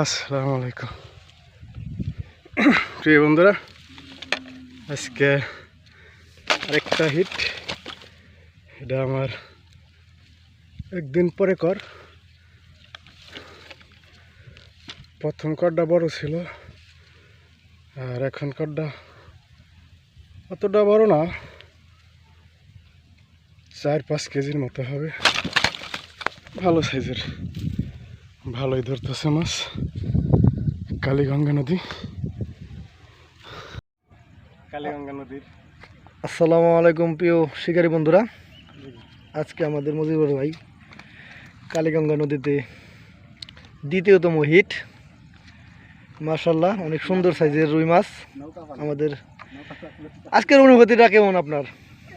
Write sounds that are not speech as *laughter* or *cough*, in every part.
আসসালামু আলাইকুম *clears throat* প্রিয় বন্ধুরা, আজকে আরেকটা হিট এটা আমার একদিন পরে কর। প্রথম করটা বড় ছিল, আর এখন করটা অতটা বড় না। চার পাঁচ কেজির মতো হবে। ভালো সাইজের। ভালোই ধরতেছে মাছ। কালীগঙ্গা নদী। কালীগঙ্গা নদীর। আসসালামু আলাইকুম প্রিয় শিকারী বন্ধুরা। আজকে আমাদের মুজিবুর ভাই কালীগঙ্গা নদীতে দ্বিতীয়তম হিট। মার্শাল্লাহ অনেক সুন্দর সাইজের রুই মাছ। আমাদের আজকের অনুভূতিটা কেমন আপনার?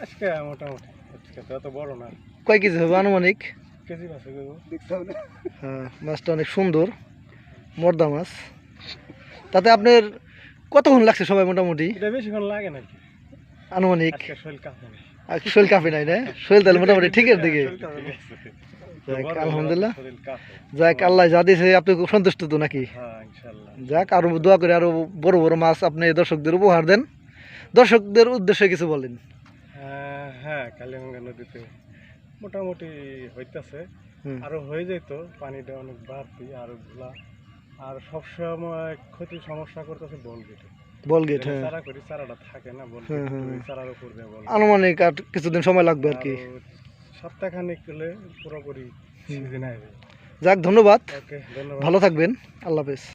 আজকে মোটামুটি বড় না। কয় কেজি হবে আনুমানিক? কেজি মাছ হ্যাঁ মাছটা অনেক সুন্দর মর্দা মাছ। তাতে আপনার কতক্ষণ লাগছে সবাই মোটামুটি? এটা বেশিক্ষণ লাগে নাকি আনুমানিক? শরীর কাঁপে নাই। না? শরীর তাহলে মোটামুটি ঠিকের দিকে। যাক, আলহামদুলিল্লাহ। যাক আল্লাহ যা দিয়েছে আপনি খুব সন্তুষ্ট তো নাকি? হ্যাঁ যাক আরও দোয়া করে আরও বড় বড় মাছ আপনি দর্শকদের উপহার দেন। দর্শকদের উদ্দেশ্যে কিছু বলেন। হ্যাঁ কালীগঙ্গা নদীতে মোটামুটি হইতাছে। আরও হয়ে যেত পানিটা অনেক বাড়তি আর ওগুলা আর সবসময় ক্ষতি সমস্যা করতেছে বল গেটে বল গেট হ্যাঁ। চারা করি চারাটা থাকে না। চারার উপর দিয়ে বল আনুমানিক আর কিছুদিন সময় লাগবে আর কি। সপ্তাহখানিক হলে পুরোপুরি সিজন যাক ধন্যবাদ। ওকে ধন্যবাদ। ভালো থাকবেন। আল্লাহ হাফেজ।